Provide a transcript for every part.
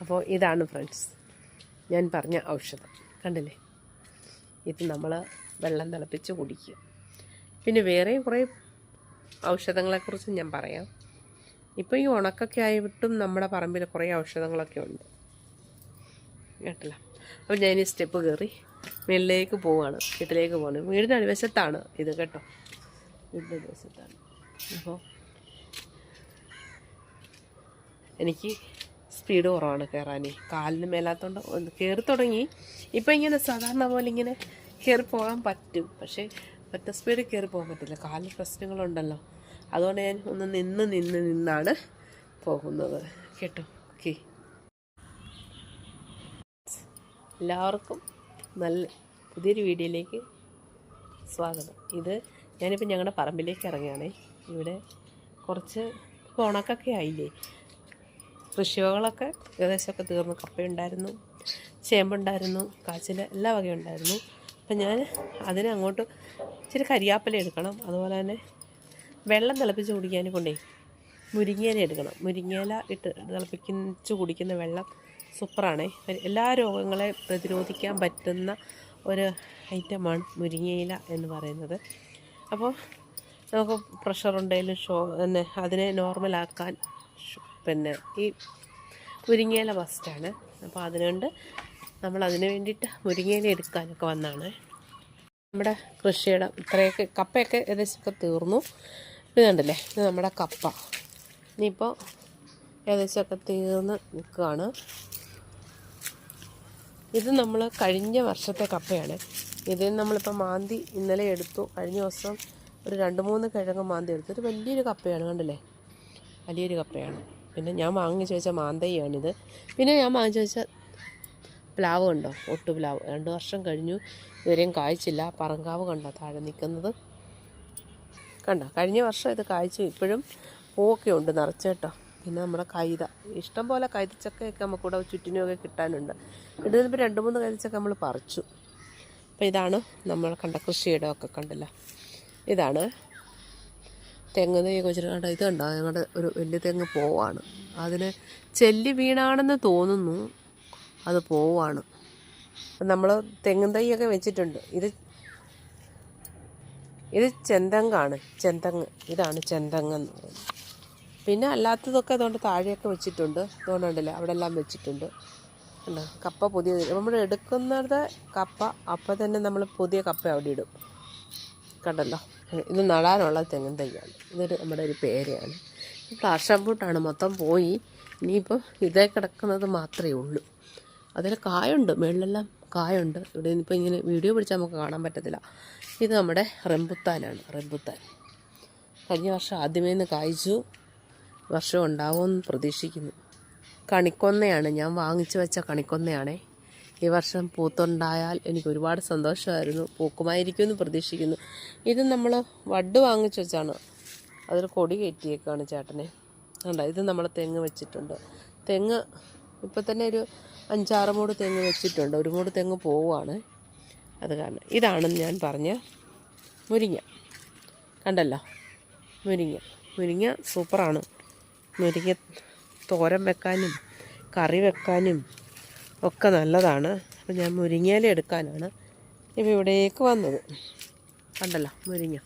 അപ്പോൾ ഇതാണ് ഫ്രണ്ട്സ് ഞാൻ പറഞ്ഞ ഔഷധം. കണ്ടില്ലേ? ഇത് നമ്മൾ വെള്ളം തിളപ്പിച്ച് കുടിക്കുക. പിന്നെ വേറെയും കുറേ ഔഷധങ്ങളെക്കുറിച്ച് ഞാൻ പറയാം. ഇപ്പോൾ ഈ ഉണക്കൊക്കെ ആയിട്ടും നമ്മുടെ പറമ്പിൽ കുറേ ഔഷധങ്ങളൊക്കെ ഉണ്ട്. കേട്ടില്ല? അപ്പോൾ ഞാൻ ഈ സ്റ്റെപ്പ് കയറി മേളിലേക്ക് പോവുകയാണ് വീട്ടിലേക്ക് പോകണം വീടിന്റെ അടിവശത്താണ് ഇത് കേട്ടോ. വീടിന്റെ അടിവശത്താണ്. അപ്പോൾ എനിക്ക് സ്പീഡ് കുറവാണ് കയറാനേ കാലിന് മേലാത്തോണ്ട് കയറി തുടങ്ങി. ഇപ്പം ഇങ്ങനെ സാധാരണ പോലെ ഇങ്ങനെ കയറി പോകാൻ പറ്റും. പക്ഷേ ഒറ്റ സ്പീഡിൽ കയറി പോകാൻ പറ്റില്ല. കാലിന് പ്രശ്നങ്ങളുണ്ടല്ലോ. അതുകൊണ്ട് ഞാൻ ഒന്ന് നിന്ന് നിന്ന് നിന്നാണ് പോകുന്നത്. കേട്ടോ? ഓക്കെ. എല്ലാവർക്കും നല്ല പുതിയൊരു വീഡിയോയിലേക്ക് സ്വാഗതം. ഇത് ഞാനിപ്പോൾ ഞങ്ങളുടെ പറമ്പിലേക്ക് ഇറങ്ങുകയാണേ. ഇവിടെ കുറച്ച് ഉണക്കൊക്കെ ആയില്ലേ? കൃഷികളൊക്കെ ഏകദേശമൊക്കെ തീർന്നു. കപ്പയുണ്ടായിരുന്നു ചേമ്പുണ്ടായിരുന്നു കാച്ചിൽ എല്ലാ വകയും ഉണ്ടായിരുന്നു അപ്പം ഞാൻ അതിനെ അങ്ങോട്ട് ഇച്ചിരി കരിയാപ്പില എടുക്കണം. അതുപോലെ തന്നെ വെള്ളം തിളപ്പിച്ച് കുടിക്കാൻ കൊണ്ടേ മുരിങ്ങയില എടുക്കണം. മുരിങ്ങയില ഇട്ട് തിളപ്പിച്ച് കുടിക്കുന്ന വെള്ളം സൂപ്പറാണേ. എല്ലാ രോഗങ്ങളെ പ്രതിരോധിക്കാൻ പറ്റുന്ന ഒരു ഐറ്റമാണ് മുരിങ്ങയില എന്ന് പറയുന്നത്. അപ്പോൾ നമുക്ക് പ്രഷർ ഉണ്ടെങ്കിലും ഷോ പിന്നെ അതിനെ നോർമലാക്കാൻ പിന്നെ ഈ മുരിങ്ങയില മസ്റ്റാണ് അപ്പോൾ അതിനുകൊണ്ട് നമ്മൾ അതിന് വേണ്ടിയിട്ട് മുരിങ്ങയില എടുക്കാനൊക്കെ വന്നതാണ് നമ്മുടെ കൃഷിയുടെ ഇത്രയൊക്കെ കപ്പയൊക്കെ ഏകദേശമൊക്കെ തീർന്നു. ഇത് കണ്ടല്ലേ? ഇത് നമ്മുടെ കപ്പ. ഇനിയിപ്പോൾ ഏകദേശമൊക്കെ തീർന്ന് നിൽക്കുകയാണ്. ഇത് നമ്മൾ കഴിഞ്ഞ വർഷത്തെ കപ്പയാണ്. ഇതിൽ നമ്മളിപ്പോൾ മാന്തി ഇന്നലെ എടുത്തു. കഴിഞ്ഞ ദിവസം ഒരു രണ്ട് മൂന്ന് കിഴങ്ങ് മാന്തി എടുത്തു. ഒരു വലിയൊരു കപ്പയാണ് കണ്ടല്ലേ? വലിയൊരു കപ്പയാണ്. പിന്നെ ഞാൻ വാങ്ങിച്ചു വെച്ച മാന്തയ്യാണിത്. പിന്നെ ഞാൻ വാങ്ങിച്ചു വെച്ച പ്ലാവ് കണ്ടോ? ഒട്ടു പ്ലാവ്. രണ്ട് വർഷം കഴിഞ്ഞു. ഇതുവരെയും കായ്ച്ചില്ല. പറങ്കാവ് കണ്ടോ താഴെ നിൽക്കുന്നത് കണ്ടോ? കഴിഞ്ഞ വർഷം ഇത് കായ്ച്ചു. ഇപ്പോഴും പൂവൊക്കെ ഉണ്ട് നിറച്ചേട്ടോ പിന്നെ നമ്മുടെ കൈത. ഇഷ്ടം പോലെ കൈതച്ചക്കയൊക്കെ നമുക്കിവിടെ ചുറ്റിനുമൊക്കെ കിട്ടാനുണ്ട്. ഇടുന്നപ്പോൾ രണ്ട് മൂന്ന് കൈതച്ചക്ക നമ്മൾ പറിച്ചു. അപ്പോൾ ഇതാണ് നമ്മൾ കണ്ട കൃഷിയിടമൊക്കെ കണ്ടല്ലോ? ഇതാണ് തെങ്ങ് തൈ വെച്ചിട്ട് ഇത് കണ്ടോ? ഞങ്ങളുടെ ഒരു വലിയ തെങ്ങ് പോവാണ്. അതിന് ചെല്ലി വീണാണെന്ന് തോന്നുന്നു അത് പോവാണ്. നമ്മൾ തെങ്ങും തൈയൊക്കെ വെച്ചിട്ടുണ്ട്. ഇത് ഇത് ചെന്തങ്ങാണ് ചെന്തങ്ങ് ഇതാണ് ചെന്തങ്ങ് എന്ന് പറയുന്നത്. പിന്നെ അല്ലാത്തതൊക്കെ അതുകൊണ്ട് താഴെയൊക്കെ വെച്ചിട്ടുണ്ട്. അതുകൊണ്ടുണ്ടല്ലേ അവിടെ എല്ലാം വെച്ചിട്ടുണ്ട്. കണ്ടോ? കപ്പ പുതിയ നമ്മൾ എടുക്കുന്നത് കപ്പ. അപ്പം തന്നെ നമ്മൾ പുതിയ കപ്പ അവിടെ ഇടും. കണ്ടല്ലോ? ഇത് നടാനുള്ള തെങ്ങും തൈയാണ്. ഇതൊരു നമ്മുടെ ഒരു പേരയാണ്. ഫ്ലാഷ് ബൂട്ടാണ് മൊത്തം പോയി. ഇനിയിപ്പോൾ ഇതേ കിടക്കുന്നത് മാത്രമേ ഉള്ളൂ. അതിൽ കായുണ്ട്. മുകളിലെല്ലാം കായുണ്ട്. ഇവിടെ ഇപ്പോൾ ഇങ്ങനെ വീഡിയോ പിടിച്ചാൽ നമുക്ക് കാണാൻ പറ്റത്തില്ല. ഇത് നമ്മുടെ റെമ്പുത്താനാണ് റെമ്പുത്താൻ കഴിഞ്ഞ വർഷം ആദ്യമേ നിന്ന് കായ്ച്ചു. വർഷം ഉണ്ടാവുമെന്ന് പ്രതീക്ഷിക്കുന്നു. കണിക്കൊന്നയാണ്. ഞാൻ വാങ്ങിച്ചു വെച്ച കണിക്കൊന്നയാണേ. ഈ വർഷം പൂത്തുണ്ടായാൽ എനിക്ക് ഒരുപാട് സന്തോഷമായിരുന്നു. പൂക്കുമായിരിക്കുമെന്ന് പ്രതീക്ഷിക്കുന്നു. ഇത് നമ്മൾ വഡ് വാങ്ങിച്ചു വെച്ചാണ്. അതിൽ കൊടി കയറ്റിയേക്കാണ് ചേട്ടനെ. കണ്ടോ ഇത് നമ്മൾ തെങ്ങ് വെച്ചിട്ടുണ്ട്. തെങ്ങ് ഇപ്പം തന്നെ ഒരു അഞ്ചാറ് മൂട് തെങ്ങ് വെച്ചിട്ടുണ്ട്. ഒരു മൂട് തെങ്ങ് പോവുകയാണ് അത് കാരണം ഇതാണെന്ന് ഞാൻ പറഞ്ഞ മുരിങ്ങ. കണ്ടല്ലോ? മുരിങ്ങ. മുരിങ്ങ സൂപ്പറാണ്. മുരിങ്ങ തോരൻ വെക്കാനും കറി വെക്കാനും ഒക്കെ നല്ലതാണ്. അപ്പോൾ ഞാൻ മുരിങ്ങയില എടുക്കാനാണ്. ഇപ്പോൾ ഇവിടേക്ക് വന്നത്. കണ്ടല്ലോ മുരിങ്ങ.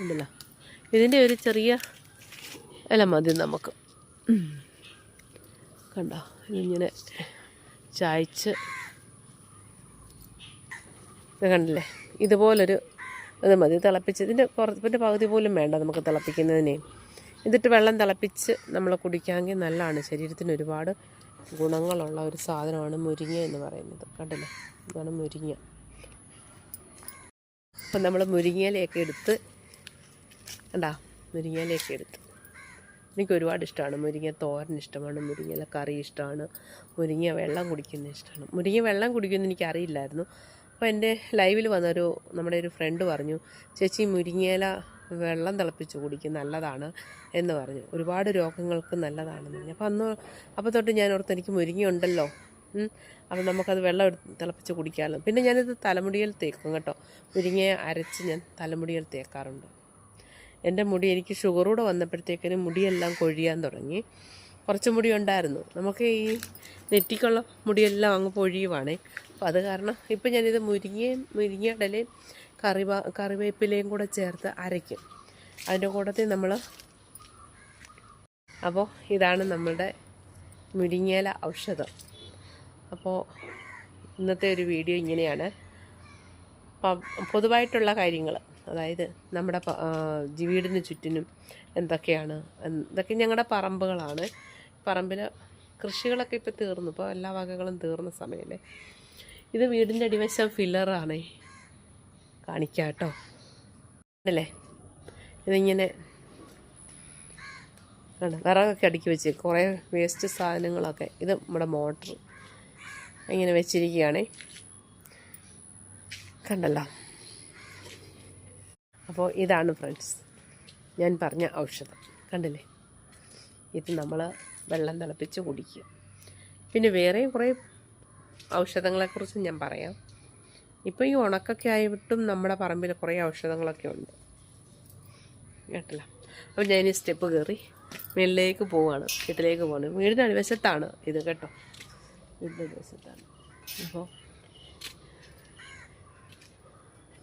ഉണ്ടല്ലോ ഇതിന്റെ ഒരു ചെറിയ ഇല മതി നമുക്ക്. കണ്ടോ ഇതിങ്ങനെ ചായച്ച്. ഇത് കണ്ടില്ലേ? ഇതുപോലൊരു ഇത് മതി. തിളപ്പിച്ച് ഇതിന്റെ കുറച്ചിന്റെ പകുതി പോലും വേണ്ട നമുക്ക് തിളപ്പിക്കുന്നതിനെ. എന്നിട്ട് വെള്ളം തിളപ്പിച്ച് നമ്മൾ കുടിക്കാമെങ്കിൽ നല്ലതാണ്. ശരീരത്തിന് ഒരുപാട് ഗുണങ്ങളുള്ള ഒരു സാധനമാണ് മുരിങ്ങ എന്ന് പറയുന്നത്. കണ്ടില്ലേ? ഇതാണ് മുരിങ്ങ. അപ്പം നമ്മൾ മുരിങ്ങയിലയൊക്കെ എടുത്ത് കണ്ടാ? മുരിങ്ങയിലയൊക്കെ എടുത്ത്. എനിക്ക് ഒരുപാട് ഇഷ്ടമാണ്. മുരിങ്ങ തോരൻ ഇഷ്ടമാണ് മുരിങ്ങയില കറി ഇഷ്ടമാണ് മുരിങ്ങ വെള്ളം കുടിക്കുന്ന ഇഷ്ടമാണ്. മുരിങ്ങ വെള്ളം കുടിക്കുന്നത് എനിക്കറിയില്ലായിരുന്നു. അപ്പോൾ എന്റെ ലൈവിൽ വന്നൊരു നമ്മുടെ ഒരു ഫ്രണ്ട് പറഞ്ഞു ചേച്ചി മുരിങ്ങയില വെള്ളം തിളപ്പിച്ച് കുടിക്കും നല്ലതാണ് എന്ന് പറഞ്ഞു. ഒരുപാട് രോഗങ്ങൾക്ക് നല്ലതാണെന്ന് പറഞ്ഞു. അപ്പോൾ അന്ന് അപ്പോൾ തൊട്ട് ഞാൻ ഓർത്ത് എനിക്ക് മുരിങ്ങ അപ്പം നമുക്കത് വെള്ളം എടുത്ത് തിളപ്പിച്ച് കുടിക്കാമല്ലോ പിന്നെ ഞാനിത് തലമുടിയിൽ തേക്കും കേട്ടോ. മുരിങ്ങയെ അരച്ച് ഞാൻ തലമുടിയിൽ തേക്കാറുണ്ട്. എന്റെ മുടി എനിക്ക് ഷുഗറൂടെ വന്നപ്പോഴത്തേക്കിനും മുടിയെല്ലാം കൊഴിയാൻ തുടങ്ങി. കുറച്ച് മുടി ഉണ്ടായിരുന്നു. നമുക്ക് ഈ നെറ്റിക്കുള്ള മുടിയെല്ലാം അങ്ങ് പൊഴിയുവാണേ. അപ്പോൾ അത് കാരണം ഇപ്പം ഞാനിത് മുരിങ്ങയും മുരിങ്ങയിടലയും കറിവ കറിവേപ്പിലയും കൂടെ ചേർത്ത് അരയ്ക്കും. അതിന്റെ കൂട്ടത്തിൽ നമ്മൾ അപ്പോൾ ഇതാണ് നമ്മളുടെ മുരിങ്ങേല ഔഷധം. അപ്പോൾ ഇന്നത്തെ ഒരു വീഡിയോ ഇങ്ങനെയാണ്. പൊതുവായിട്ടുള്ള കാര്യങ്ങൾ അതായത് നമ്മുടെ വീടിന് ചുറ്റിനും എന്തൊക്കെയാണ് എന്തൊക്കെ ഞങ്ങളുടെ പറമ്പുകളാണ്. പറമ്പിൽ കൃഷികളൊക്കെ ഇപ്പോൾ തീർന്നു ഇപ്പോൾ എല്ലാ വകകളും തീർന്ന സമയമല്ലേ ഇത് വീടിന്റെ അടിവശം ഫില്ലറാണേ. കാണിക്കാം കേട്ടോ അല്ലേ? ഇതിങ്ങനെ ആണ് വിറകൊക്കെ അടുക്കി വെച്ച് കുറേ വേസ്റ്റ് സാധനങ്ങളൊക്കെ. ഇത് നമ്മുടെ മോട്ടർ ഇങ്ങനെ വെച്ചിരിക്കുകയാണേ. കണ്ടല്ലോ? അപ്പോൾ ഇതാണ് ഫ്രണ്ട്സ് ഞാൻ പറഞ്ഞ ഔഷധം. കണ്ടില്ലേ? ഇത് നമ്മൾ വെള്ളം തിളപ്പിച്ച് കുടിക്കുക. പിന്നെ വേറെയും കുറേ ഔഷധങ്ങളെക്കുറിച്ച് ഞാൻ പറയാം. ഇപ്പോൾ ഈ ഉണക്കൊക്കെ ആയിട്ടും നമ്മുടെ പറമ്പിൽ കുറേ ഔഷധങ്ങളൊക്കെ ഉണ്ട്. കേട്ടില്ല? അപ്പോൾ ഞാൻ ഈ സ്റ്റെപ്പ് കയറി മേളിലേക്ക് പോവാണ് വീട്ടിലേക്ക് പോവാണ്. വീടിന്റെ അടിവശത്താണ് ഇത് കേട്ടോ. വീടിന്റെ അടിവശത്താണ്. അപ്പോൾ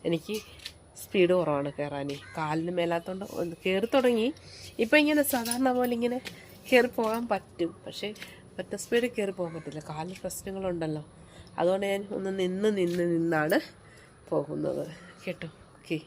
എനിക്ക് സ്പീഡ് കുറവാണ് കയറാനേ കാലിന് ഒന്ന് കയറി തുടങ്ങി. ഇപ്പം ഇങ്ങനെ സാധാരണ പോലെ ഇങ്ങനെ കയറി പോകാൻ പറ്റും. പക്ഷേ പറ്റ സ്പീഡിൽ കയറി പോകാൻ പറ്റില്ല. കാലിന് പ്രശ്നങ്ങളുണ്ടല്ലോ. അതുകൊണ്ട് ഞാൻ ഒന്ന് നിന്ന് നിന്ന് നിന്നാണ് പോകുന്നത്. കേട്ടോ? ഓക്കെ.